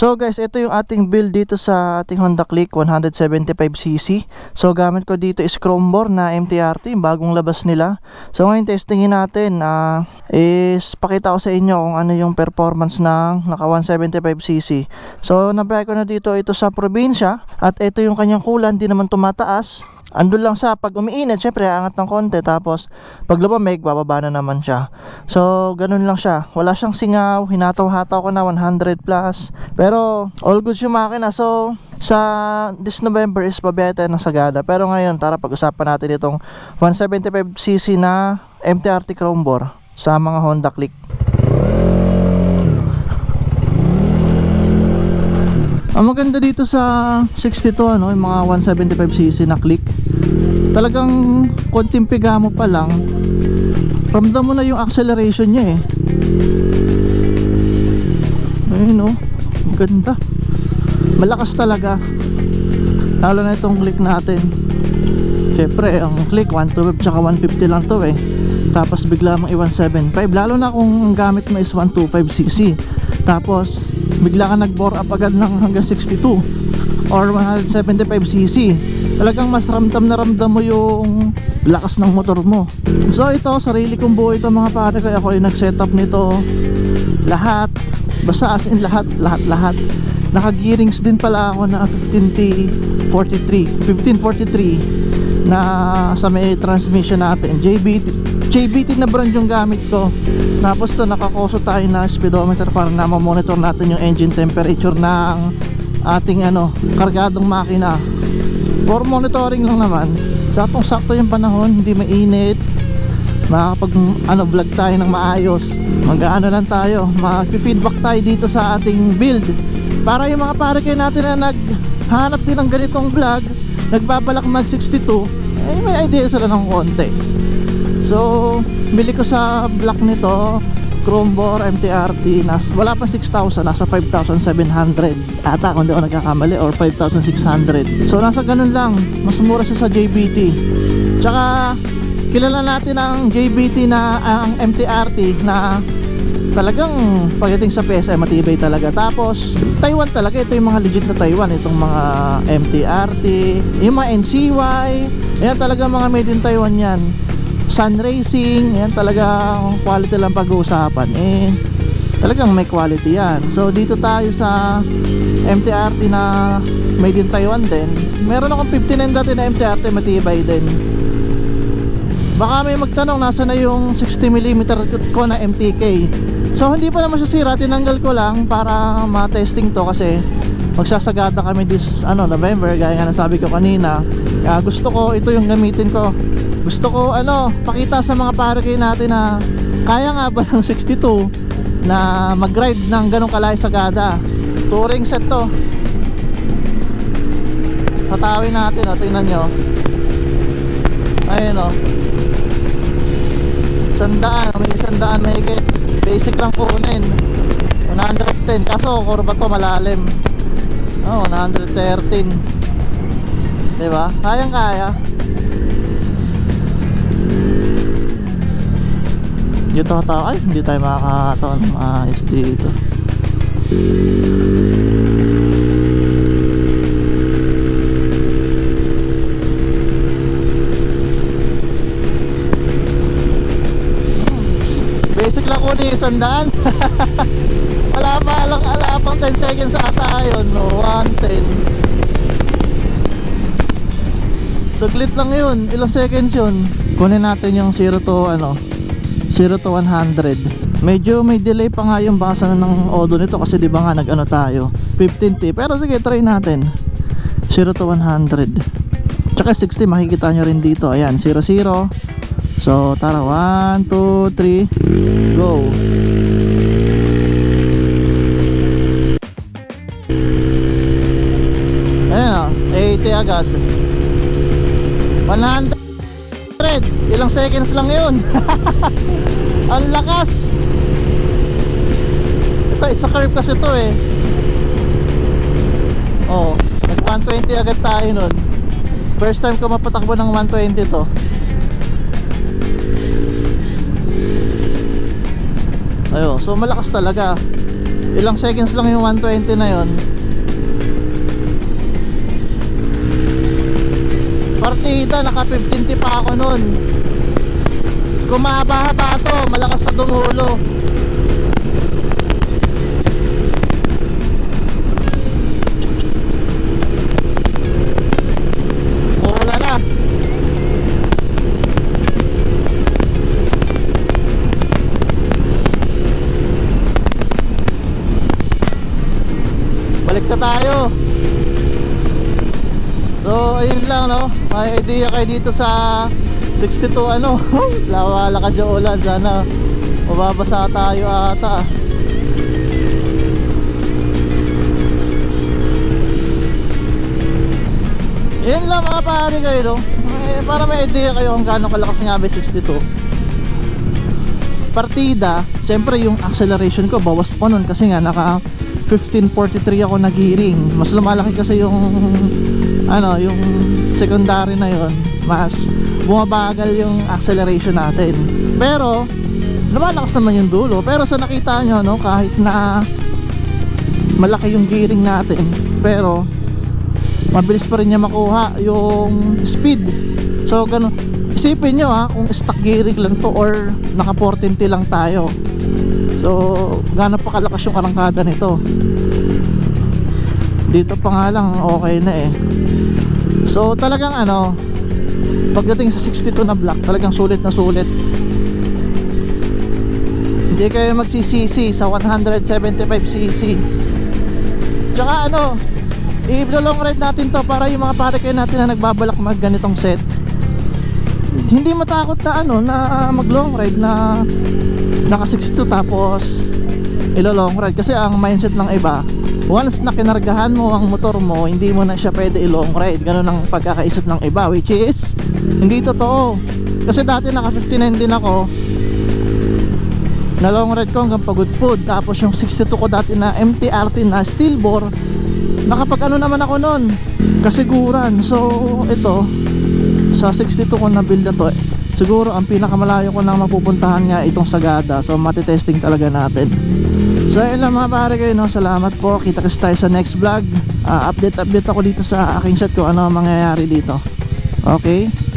So guys, ito yung ating build dito sa ating Honda Click 175cc. So gamit ko dito is Chromebore na MTRT, bagong labas nila. So ngayon testingin natin ah, is pakita ko sa inyo kung ano yung performance ng naka 175cc. So nabay ko na dito ito sa probinsya at ito yung kanyang kulan, di naman tumataas. Andun lang siya pag umiinit, syempre aangat ng konti tapos pag lumamig bababa na naman siya. So ganun lang siya. Wala siyang singaw, hinataw-hataw ko na 100 plus. Pero all good yung makina. So sa this November is tayo ng Sagada. Pero ngayon tara pag-usapan natin itong 175cc na MTRT Chrome Bore sa mga Honda Click. Ang maganda dito sa 62 ano, yung mga 175cc na click. Talagang konting piga mo pa lang, ramdam mo na yung acceleration niya eh. Ayun oh, ganda. Malakas talaga. Lalo na itong click natin. Siyempre, ang click 125 tsaka 150 lang to eh. Tapos bigla mong i-175. Lalo na kung ang gamit mo is 125cc. Tapos, bigla ka nag-bore up agad ng hanggang 62 or 175cc. Talagang mas ramdam na ramdam mo yung lakas ng motor mo. So ito, sarili kong buo ito mga pare kaya ako yung nag-setup nito. Lahat, basta as in lahat, lahat, lahat. Naka-gearings din pala ako na 15T 43, 1543 na sa may transmission natin. JBT, JBT na brand yung gamit ko. Tapos to nakakoso tayo na speedometer para na monitor natin yung engine temperature ng ating ano, kargadong makina. For monitoring lang naman. Saktong sakto yung panahon, hindi mainit. Makakapag ano, vlog tayo ng maayos. Mag-ano lang tayo, mag-feedback tayo dito sa ating build. Para yung mga pare kayo natin na naghanap din ng ganitong vlog, nagbabalak mag 62, eh may idea sila ng konti. So, bili ko sa block nito, Chromebore MTRT, nas, wala pa 6,000, nasa 5,700 ata kung di ako nagkakamali or 5,600. So, nasa ganun lang, mas mura siya sa JBT. Tsaka, kilala natin ang JBT na, ang MTRT na talagang pagdating sa PSI matibay talaga. Tapos Taiwan talaga. Ito yung mga legit na Taiwan. Itong mga MTRT yung mga NCY yan talaga mga made in Taiwan yan Sun Racing yan talaga quality lang pag-uusapan. Eh talagang may quality yan. So dito tayo sa MTRT na made in Taiwan din. Meron akong 59 dati na MTRT matibay din. Baka may magtanong nasa na yung 60mm ko na MTK So hindi pa naman siya sira, tinanggal ko lang para ma-testing to kasi magsasagada kami this ano November gaya nga ng sabi ko kanina. Kaya gusto ko ito yung gamitin ko. Gusto ko ano, pakita sa mga pare kayo natin na kaya nga ba ng 62 na mag-ride ng ganong kalay sagada. Touring set to. Tatawin natin, o, tingnan nyo. Ayun o. Sandaan, may sandaan may basic lang kunin 110 kaso kurba to malalim oh 113 diba? Kayang kaya dito tao. Ay hindi tayo makakataon ng maayos dito. Basic lang ko ni sandaan wala pa lang ala pang 10 seconds ata yun no? 110 saglit lang yun. Ilang seconds yun? Kunin natin yung 0 to ano 0 to 100 medyo may delay pa nga yung basa ng odo nito kasi di ba nga nag ano tayo 15t pero sige try natin. 0 to 100 tsaka 60 makikita nyo rin dito. Ayan 0 0 So tara 1, 2, 3 Go Ayan o 80 agad 100 Ilang seconds lang yun. Ang lakas. Ito isa curve kasi to eh. Oh Nag 120 agad tayo nun. First time ko mapatakbo ng 120 to. Ayun, so malakas talaga. ilang seconds lang yung 120 na yon partida naka 15 pa ako nun. Kung mahaba-haba to malakas na dumulo balik na tayo so ayun lang no? May idea kayo dito sa 62 ano? Lawala ka dyan ulan sana mababasa tayo ata. Yun lang mga pare kayo no? Eh, para may idea kayo kung gaano kalakas nga ba yung 62 partida, siyempre yung acceleration ko bawas pa nun kasi nga naka 1543 ako nag-hearing. Mas lumalaki kasi yung ano, yung secondary na yon, mas bumabagal yung acceleration natin. Pero lumalakas naman yung dulo. Pero sa nakita nyo, no, kahit na malaki yung gearing natin, pero mabilis pa rin niya makuha yung speed. So ganun, isipin nyo ha kung stock gearing lang to or naka 420 lang tayo so gaano pa kalakas yung arangkada nito. Dito pa nga lang okay na eh. So talagang ano pagdating sa 62 na block talagang sulit na sulit. Hindi kayo magsisisi sa 175cc tsaka ano i-long ride natin to para yung mga pare kayo natin na nagbabalak mag ganitong set hindi matakot na ano na mag long ride na naka 62 tapos ilo long ride. Kasi ang mindset ng iba once na kinargahan mo ang motor mo hindi mo na siya pwede i-long ride. Ganun ang pagkakaisip ng iba which is hindi totoo. Kasi dati naka 59 din ako na long ride ko hanggang pagudpud tapos yung 62 ko dati na MTRT na steel bore nakapag ano naman ako nun kasiguran. So ito sa 62 ko na build na to eh, siguro ang pinakamalayo ko nang mapupuntahan nga itong Sagada. So matitesting talaga natin. So yun lang mga pare kayo no? salamat po. Kita kasi tayo sa next vlog. Ah, update update ako dito sa aking set ko ano ang mangyayari dito. Okay